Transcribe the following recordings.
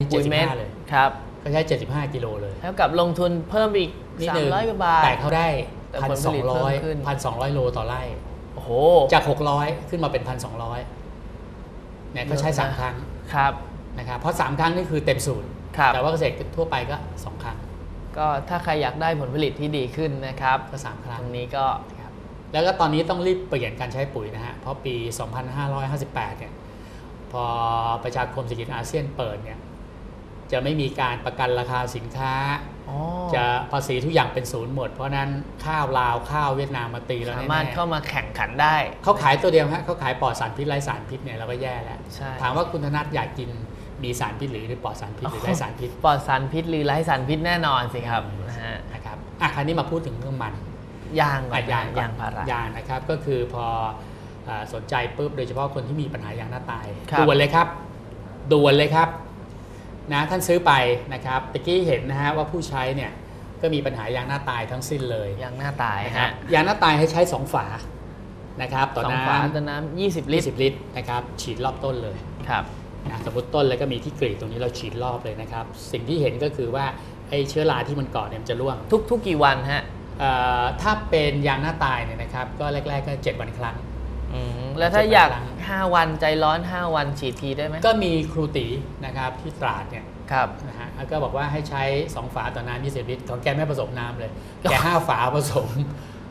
ปุ๋ยเม็ด75เลยครับก็ใช้75กิโลเลยเท่ากับลงทุนเพิ่มอีกนิดนึง300กว่าบาทแต่เขาได้แต่พันผลผสอลิงตเพิ่ร้อยมขึ้นพันสองร้อยโลต่อไร่โอ้โหจาก600ขึ้นมาเป็นพันสองร้อยเนี่ยก็ใช้เยอะนะ3ครั้งครับนะครับเพราะ3ครั้งนี่คือเต็มสูตรครับแต่ว่าเกษตรทั่วไปก็2ครั้ง ก็ถ้าใครอยากได้ผลผลิตที่ดีขึ้นนะครับก็3คตรั้งรงนี้ก็ครับแล้วก็ตอนนี้ต้องรีบเปลี่ยนการใช้ปุ๋ยนะฮะเพราะปี 2558เนี่ยพอประชาคมเศรษฐกิจอาเซียนเปิดเนี่ย จะไม่มีการประกันราคาสินค้าอ๋อจะภาษีทุกอย่างเป็นศูนย์หมด เพราะฉะนั้นข้าวลาวข้าวเวียดนามมาตีแล้วสาแน่มารถเข้ามาแข่งขันได้ๆเขาขายตัวเดียวฮะเขาขายปลอดสารพิษไร้สารพิษเนี่ยเราก็แย่แล้วใช่ถามว่าคุณธนัทอยากกินมีสารพิษหรือปลอดสารพิษหรือไร้สารพิษปลอดสารพิษหรือไร้สารพิษแน่นอนสิครับนะฮะนะครับอะคราวนี้มาพูดถึงเรื่องมันยางก่ออะนยางก่อนยางพารายางนะครับก็คือพออ่าสนใจปุ๊บโดยเฉพาะคนที่มีปัญหายางหน้าตายครับด่วนเลยครับด่วนเลยครับ นะท่านซื้อไปนะครับตะกี้เห็นนะฮะว่าผู้ใช้เนี่ยก็มีปัญหายางหน้าตายทั้งสิ้นเลยยางหน้าตายนะครับฮะยางหน้าตายให้ใช้ 2 ฝานะครับต่อสองน้ฝาต่อน้ำ20ำลิตร20ลิตรนะครับฉีดรอบต้นเลยครับนะสมมติต้นแล้วก็มีที่กรีดตรงนี้เราฉีดรอบเลยนะครับ สิ่งที่เห็นก็คือว่าไอ้เชื้อราที่มันเกาะเนี่ยมันจะร่วง ทุกทุกกี่วันฮะเอ่อถ้าเป็นยางหน้าตายเนี่ยนะครับ ก็แรก ๆ ก็ 7 วันครั้งอืม แล้วถ้าอยากเจ็ดวันครั้ง5วันใจร้อน 5 วันฉีดทีได้ไหมก็มีครูตีนะครับที่ตราดเนี่ยครับนะฮะก็บอกว่าให้ใช้ 2 ฝาต่อน้ำ20ลิตรของแกไม่ผสมน้ำเลย แก 5 ฝาผสม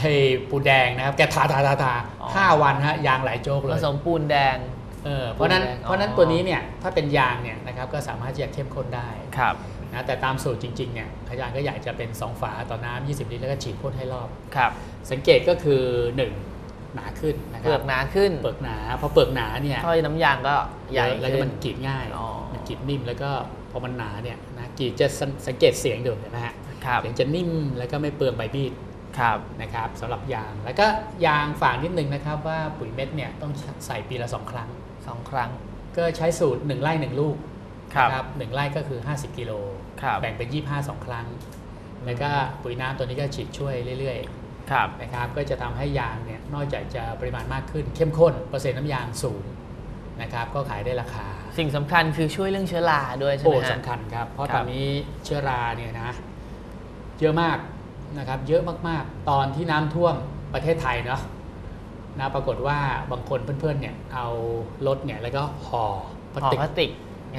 ให้ปูแดงนะครับ แกทาทาทาทาอ๋อห้าวันฮะยางไหลโจกเลผยสมปูนแดงเออเพราะฉะนั้นปูแดงเพราะฉะนั้นอ๋อตัวนี้เนี่ยถ้าเป็นยางเนี่ยนะครับก็สามารถที่จะเข้มข้นได้ครับนะแต่ตามสูตรจริงๆเนี่ยขยานก็อยากจะเป็น 2 ฝาต่อน้ำ20 ลิตรแล้วก็ฉีดพ่นให้รอบครับ สังเกตก็คือ 1 หนาขึ้นนะคเปลืรัอบกหนาขึ้นเปลือกหนาพอเปลือกหนาเนี่ยถ้อยน้ำยางก็ใหญ่แล้วก็ขึ้ มันกรีดง่ายอ๋อ มันกรีดนิ่มแล้วก็พอมันหนาเนี่ยนะกรีดจะสังสังเกตเสียงดูเห็นไหมฮะครับเสียงจะนิ่มแล้วก็ไม่เปลืองใบมีด ครับ นะครับสำหรับยางแล้วก็ยางฝากนิดนึงนะครับว่าปุ๋ยเม็ดเนี่ยต้องใส่ปีละ 2 ครั้ง สองครั้ง ก็ใช้สูตร 1 ไร่1ลูกครับนะหนึ่งไร่ก็คือ 50 กิโลครับ แบ่งเป็น 25 2 ครั้ง แล้วก็ปุ๋ยน้ำตัวนี้ก็ฉีดช่วยเรื่อยครับๆ นะครับก็จะทำให้ยางเนี่ยนอกจากจะปริมาณมากขึ้น เข้มข้นเปอร์เซ็นต์น้ำยางสูงนะครับก็ขายได้ราคา สิ่งสำคัญคือช่วยเรื่องเชื้อราด้วยใช่โอ้ไหมฮะสำคัญครับ เพราะครับตอนนี้เชื้อราเนี่ยนะเยอะมากนะครับเยอะมากๆ ตอนที่น้ำท่วมประเทศไทยเนาะนะปรากฏว่าบางคนเพื่อนๆเนี่ยเอารถเนี่ยแล้วก็ห่อพลาสห่อติกพลาสติก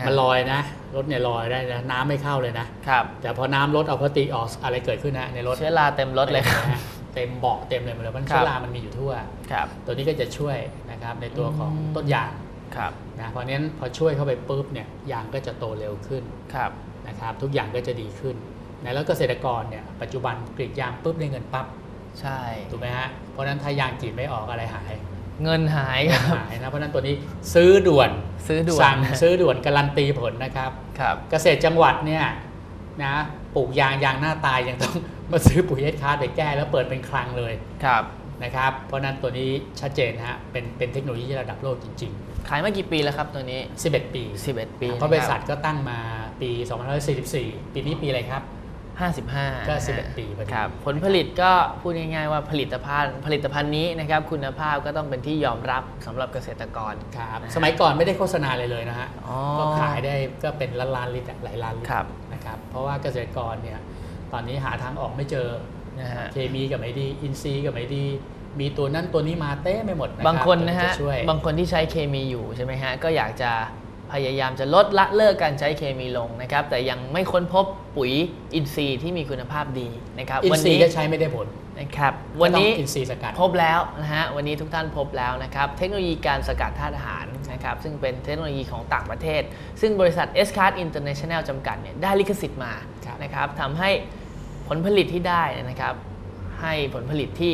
มันลอยนะรถเนี่ยลอยได้นะน้ำไม่เข้าเลยนะครับแต่พอน้ำลดเอาพลาสติกออกอะไรเกิดขึ้นนะในรถเชื้อราเต็มรถเลยครับนะฮะ เต็มเบาะเต็มเลยหมดเลยมันครับเชื้อรามันมีอยู่ทั่ว ครับ ตัวนี้ก็จะช่วยนะครับในตัวของอืมต้นยางครับนะเพราะฉะนั้นพอช่วยเข้าไปปุ๊บเนี่ยยางก็จะโตเร็วขึ้นครับนะครับทุกอย่างก็จะดีขึ้นนะแล้วเกษตรกรเนี่ยปัจจุบันกรีดยางปุ๊บได้เงินปั๊บใช่ถูกไหมฮะเพราะฉะนั้นถ้ายางกรีดไม่ออกอะไรหาย เงินหายครับหายนะเพราะฉะนั้นตัวนี้ซื้อด่วนซื้อด่วนสั่งซื้อด่วนการันตีผลนะครับครับ เกษตรจังหวัดเนี่ยนะปลูกยางยางหน้าตายยังต้อง มาซื้อปุ๋ยเอสคาร์ไปแก้แล้วเปิดเป็นคลังเลยครับนะครับเพราะฉะนั้นตัวนี้ชัดเจนฮะเป็นเป็นเทคโนโลยีระดับโลกจริงขายมากี่ปีแล้วครับตัวนี้ๆ11 ปี 11 ปีเพราะบริษัทก็ตั้งมาปี 2544 ปีนี้ปีอะไรครับ55 ก็นะฮะ11ปีพอดีครับผลผลิตก็พูดง่ายๆว่าผลิตภัณฑ์ผลิตภัณฑ์นี้นะครับคุณภาพก็ต้องเป็นที่ยอมรับสำหรับเกษตรกรครับนะฮะสมัยก่อนไม่ได้โฆษณาเลยเลยนะฮะอ๋อก็ขายได้ก็เป็นล้านล้านๆลิตรอะหลายล้านลิตครับนะครับเพราะว่าเกษตรกรเนี่ย ตอนนี้หาทางออกไม่เจอนะฮะเคมีก็ไม่ดี อินทรีย์ก็ไม่ดี มีตัวนั้นตัวนี้มาเต้ไม่หมดนะครับบางคนนะฮะตัวจช่วยบางคนที่ใช้เคมีอยู่ใช่ไหมฮะก็อยากจะพยายามจะลดละเลิกการใช้เคมีลงนะครับแต่ยังไม่ค้นพบปุ๋ยอินทรีย์ที่มีคุณภาพดีนะครับอินวันทรีนี้ย์ก็ใช้ไม่ได้ผลนะครับวันนี้ก็ต้องอินทรีย์สกัดพบแล้วนะฮะวันนี้ทุกท่านพบแล้วนะครับเทคโนโลยีการสกัดธาตุอาหารนะครับซึ่งเป็นเทคโนโลยีของต่างประเทศ ซึ่งบริษัท s c a r d International จำกัดเนี่ยได้ลิขสิทธิ์มาครับนะครับทำให้ผ ลผลิตที่ได้นะครับ ให้ผลผลิตที่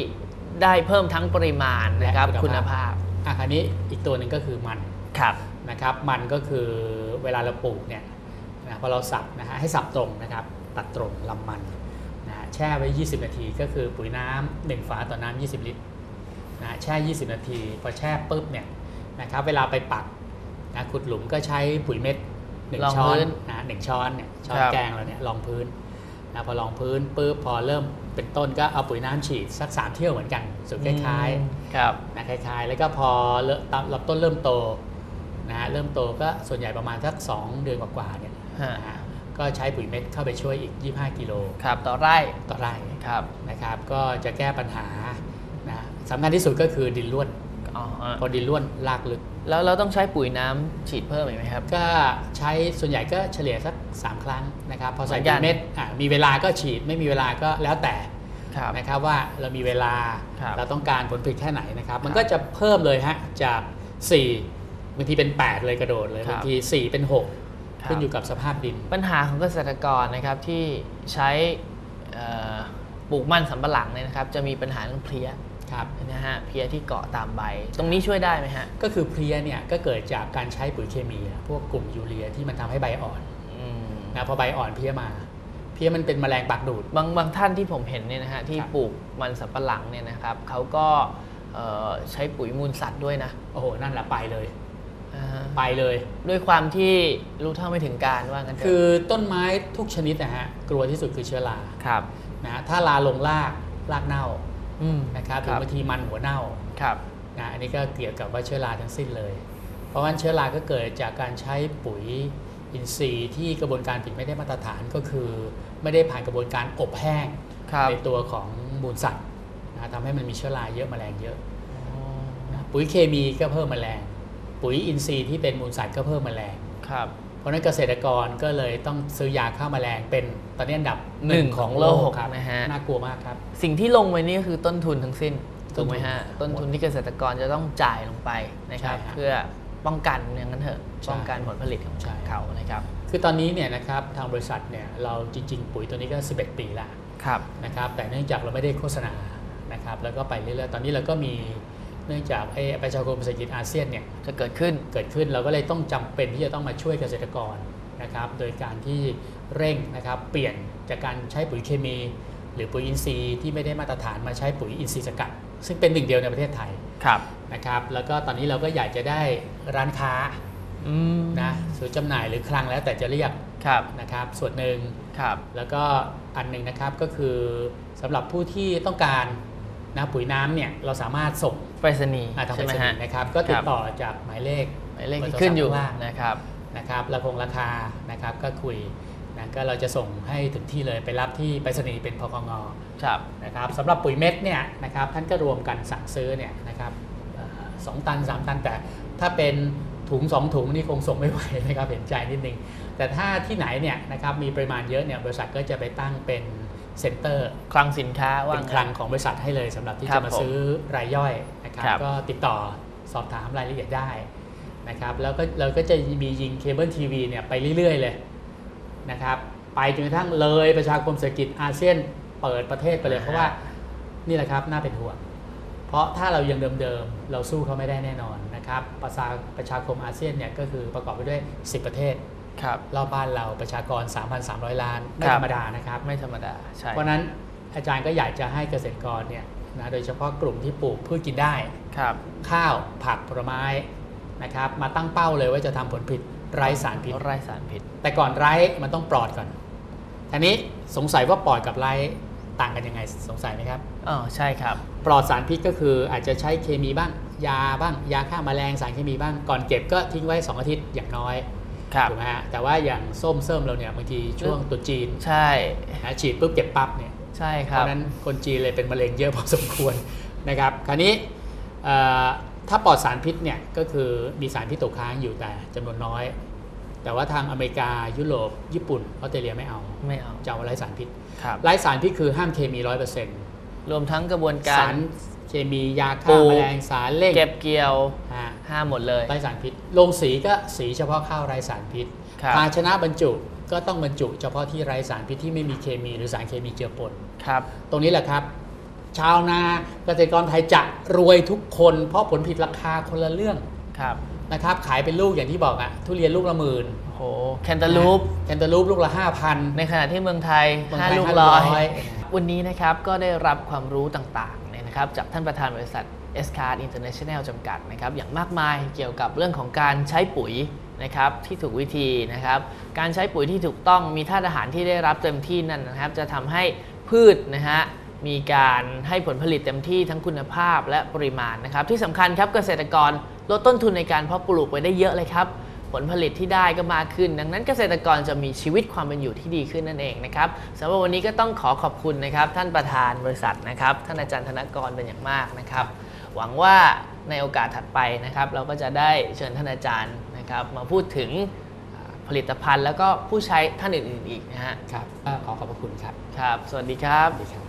ได้เพิ่มทั้งปริมาณนะครับและคุคุณณภาภาพพอะคราวนี้อีกตัวหนึ่งก็คือมันครับนะครับ มันก็คือเวลาเราปลูกเนี่ยนะพอเราสับนะฮะให้สับตรงนะครับ ตัดตรงลำมันนะฮะแช่ไว้ 20 นาทีก็คือปุ๋ยน้ำหนึ่งฝาต่อน้ำ20 ลิตรนะฮะแช่ 20 นาที พอแช่ปุ๊บเนี่ยนะครับเวลาไปปักนะขุดหลุมก็ใช้ปุ๋ยเม็ดหนึ่งรองช้อพื้นนนะหนึ่งช้อนเนี่ยช้อนครับแกงเราเนี่ยรองพื้น นะพอรองพื้นปุ๊บพอเริ่มเป็นต้นก็เอาปุ๋ยน้ำฉีดสักสามเที่ยวเหมือนกันสูตรคล้ายๆอืมครับนะคล้าย ๆ แล้วก็พอเริ่มตามลำต้นเริ่มโตนะฮะเริ่มโตก็ส่วนใหญ่ประมาณสัก 2 เดือนกว่าๆเนี่ยฮะนะฮะก็ใช้ปุ๋ยเม็ดเข้าไปช่วยอีก 25 กิโลครับต่อไร่ต่อไร่ครับนะครับก็จะแก้ปัญหานะสำคัญที่สุดก็คือดินร่วนอ๋อฮะพอดินร่วนลากลึก แล้วเราต้องใช้ปุ๋ยน้ำฉีดเพิ่มอีกไหมครับ ก็ใช้ส่วนใหญ่ก็เฉลี่ยสัก 3 ครั้งนะครับ พอใส่เหมือนกัปุ๋นยเม็ดอะมีเวลาก็ฉีดไม่มีเวลาก็แล้วแต่ครับนะครับว่าเรามีเวลาครับเราต้องการผลผลิตแค่ไหนนะครับ มันครับก็จะเพิ่มเลยฮะจาก 4บางทีเป็น 8 เลยกระโดดเลยครับบางที 4 เป็นครับ6ขึ้นอยู่กับสภาพดิน ปัญหาของเกษตรกรนะครับที่ใช้เอ่อปลูกมันสำปะหลังเนี่ยนะครับ จะมีปัญหาเรื่องเพลี้ย ครับนะฮะเพลี้ยที่เกาะตามใบ ตรงนี้ช่วยได้ไหมฮะ ก็คือเพลียเนี่ยก็เกิดจากการใช้ปุ๋ยเคมีอะพวกกลุ่มยูเรียที่มันทำให้ใบอ่อนอืมนะพอใบอ่อนเพลียมา เพลียมันเป็นแมลงปากดูด บางบางท่านที่ผมเห็นเนี่ยนะฮะที่ครับ ปลูกมันสำปะหลังเนี่ยนะครับเขาก็เอ่อใช้ปุ๋ยมูลสัตว์ด้วยนะโอ้โหนั่นแหละไปเลย อ่าฮะไปเลย ด้วยความที่รู้เท่าไม่ถึงการว่างั้นเถคืออะต้นไม้ทุกชนิดนะฮะกลัวที่สุดคือเชื้อราครับนะฮะถ้าลาลงรากรากเน่าอืม นะครับหครือรับบางทีมันหัวเน่าครับนะอันนี้ก็เกี่ยวกับว่าเชื้อราทั้งสิ้นเลย เพราะว่าเชื้อราก็เกิดจากการใช้ปุ๋ยอินทรีย์ที่กระบวนการผิดไม่ได้มาตรฐานก็คือ ไม่ได้ผ่านกระบวนการอบแห้งครับในตัวของมูลสัตว์นะทำให้มันมีเชื้อราเยอะแมลงเยอะอ๋อนะปุ๋ยเคมีก็เพิ่มแมลง ปุ๋ยอินทรีย์ที่เป็นมูลสัตว์ก็เพิ่มแมลงครับเพ ราะฉะนั้นเกษตรกรก็เลยต้องซื้อยาฆ่าแมลงเป็นตอนนี้อันดับหนึ่งของโลกครับนะฮะน่ากลัวมากครับ สิ่งที่ลงไปนี่ก็คือต้นทุนทั้งสิ้นต้ถูนกทุนไหมฮะต้นทุนที่เกษตรกรจะต้องจ่ายลงไปนะครับใช่ฮะเพื่อป้องกันอย่างนั้นเถอะใช่ป้องกันผลผลิตของใช่เขานะครับคือตอนนี้เนี่ยนะครับทางบริษัทเนี่ยเราจริง ๆ ปุ๋ยตัวนี้ก็ 11 ปีละครับนะครับแต่เนื่องจากเราไม่ได้โฆษณานะครับแล้วก็ไปเรื่อยๆตอนนี้เราก็มี เนื่องจากไอ้ประชาคมเศรษฐกิจอาเซียนเนี่ยจะเกิดขึ้นเกิดขึ้นเราก็เลยต้องจำเป็นที่จะต้องมาช่วยเกษตรกรนะครับโดยการที่เร่งนะครับเปลี่ยนจากการใช้ปุ๋ยเคมี หรือปุ๋ยอินทรีย์ที่ไม่ได้มาตรฐานมาใช้ปุ๋ยอินทรีย์สกัด ซึ่งเป็นหนึ่งเดียวในประเทศไทยครับนะครับ แล้วก็ตอนนี้เราก็อยากจะได้ร้านค้าอืมนะศูนย์จำหน่ายหรือคลังแล้วแต่จะเรียกครับนะครับ ส่วนหนึ่งครับแล้วก็อันหนึ่งนะครับก็คือสำหรับผู้ที่ต้องการ นะปุ๋ยน้ำเนี่ยเราสามารถส่งไปรษณีย์มาทางไปใช่ไหมรษณีฮะ ย์นะครับ ก็ติครัดบต่อจากหมายเลขหมายเลขที่ขึ้นอยู่ข้างล่าง นะครับ นะครับราคงราคา นะครับ ก็คุยนะก็เราจะส่งให้ถึงที่เลยไปรับที่ไปรษณีย์เป็นพกงครับ นะครับสำหรับปุ๋ยเม็ดเนี่ยนะครับ ท่านก็รวมกันสั่งซื้อเนี่ยนะครับเอ่อสองตัน 3 ตัน แต่ถ้าเป็นถุง 2 ถุงนี่คงส่งไม่ไหวนะครับ เห็นใจนิดนึง แต่ถ้าที่ไหนเนี่ยนะครับ มีปริมาณเยอะเนี่ย บริษัทก็จะไปตั้งเป็น เซ็นเตอร์คลังสินค้าว่าเป็นคลังของบริษัทให้เลยสำหรับที่ครัจะบมาผมซื้อรายย่อยนะครับครับก็ติดต่อสอบถามรายละเอียดได้นะครับแล้วก็เราก็จะมียิงเคเบิลทีวีเนี่ยไปเรื่อย ๆ เลยนะครับไปจนกระทั่งเลยประชาคมเศรษฐกิจอาเซียนเปิดประเทศไปเลยอ่าฮะเพราะว่านี่แหละครับน่าเป็นห่วง เพราะถ้าเรายังเดิมๆ เราสู้เขาไม่ได้แน่นอนนะครับประชาประชาคมอาเซียนเนี่ยก็คือประกอบไปด้วย 10 ประเทศค รับรอบบ้านเราประชากร 3,300 ล้าน ไม่ครับธรรมดานะครับไม่ธรรมดาใช่เพราะฉะนั้นอาจารย์ก็อยากจะให้เกษตรกรเนี่ยนะโดยเฉพาะกลุ่มที่ปลูกพืชกินได้ครับข้าวผักผลไม้นะครับมาตั้งเป้าเลยว่าจะทำผลผลิตไร้สารพิษไร้สารพิษ แต่ก่อนไร้มันต้องปลอดก่อนทีนี้สงสัยว่าปลอดกับไร้ต่างกันยังไงสงสัยไหมครับอ๋อใช่ครับ ปลอดสารพิษก็คืออาจจะใช้เคมีบ้าง ยาบ้าง ยาฆ่าแมลงสารเคมีบ้างก่อนเก็บก็ทิ้งไว้ 2 อาทิตย์อย่างน้อยครับ ถูกไหมฮะแต่ว่าอย่างส้มเสริมเราเนี่ยบางทีช่วงตรุษจีนใช่นะฉีดปุ๊บเก็บปั๊บเนี่ยใช่คเพรับราะฉะนั้นคนจีนเลยเป็นมะเร็งเยอะพอสมควรนะครับคราวนี้เอ่อถ้าปลอดสารพิษเนี่ยก็คือมีสารพิษตกค้างอยู่แต่จำนวนน้อย แต่ว่าทางอเมริกายุโรปญี่ปุ่นออสเตรเลียไม่เอาไม่เอาจะเอาไร้สารพิษครับไร้สารพิษคือห้ามเคมีร้อยเปอร์เซ็นต์รวมทั้งกระบวนกาสารร เคมียาปลูฆ่ากแมลงสารเร่งเก็บเกี่ยวฮะห้ามหมดเลยไร้สารพิษลงสีก็สีเฉพาะข้าวไร้สารพิษครับภาชนะบรรจุก็ต้องบรรจุเฉพาะที่ไร้สารพิษที่ไม่มีเคมีหรือสารเคมีเจือปนครับ ตรงนี้แหละครับ ชาวนาเกษตรกรไทยจะรวยทุกคนเพราะผลผลิตราคาคนละเรื่องครับนะครับ ขายเป็นลูกอย่างที่บอกอะทุเรียนลูกละหมื่นโหแคนตาลูปแคนตาลูปลูกละห้าพันในขณะที่เมืองไทยเมืองห้าไทยลูกห้าร้อยร้อยวันนี้นะครับก็ได้รับความรู้ต่างๆเนะครับจากท่านประธานบริษัท s c a r International จำกัดนะครับอย่างมากมายเกี่ยวกับเรื่องของการใช้ปุ๋ยนะครับที่ถูกวิธีนะครับการใช้ปุ๋ยที่ถูกต้องมีธาตุอาหารที่ได้รับเต็มที่นั่นนะครับ จะทำให้พืชนะฮะมีการให้ผลผลิตเต็มที่ทั้งคุณภาพและปริมาณนะครับ ที่สำคัญครับเกษตรกรลดต้นทุนในการเพาะปลูกไปได้เยอะเลยครับ ผลผลิตที่ได้ก็มากขึ้น ดังนั้นเกษตรกรจะมีชีวิตความเป็นอยู่ที่ดีขึ้นนั่นเองนะครับสำหรับวันนี้ก็ต้องขอขอบคุณนะครับ ท่านประธานบริษัทนะครับ ท่านอาจารย์ธนกรเป็นอย่างมากนะครับ หวังว่าในโอกาสถัดไปนะครับ เราก็จะได้เชิญท่านอาจารย์นะครับ มาพูดถึงอ่าผลิตภัณฑ์แล้วก็ผู้ใช้ท่านอื่นๆอีกนะฮะครับก็ขอขอบพระคุณครับครับ สวัสดีครับสวัสดีครับ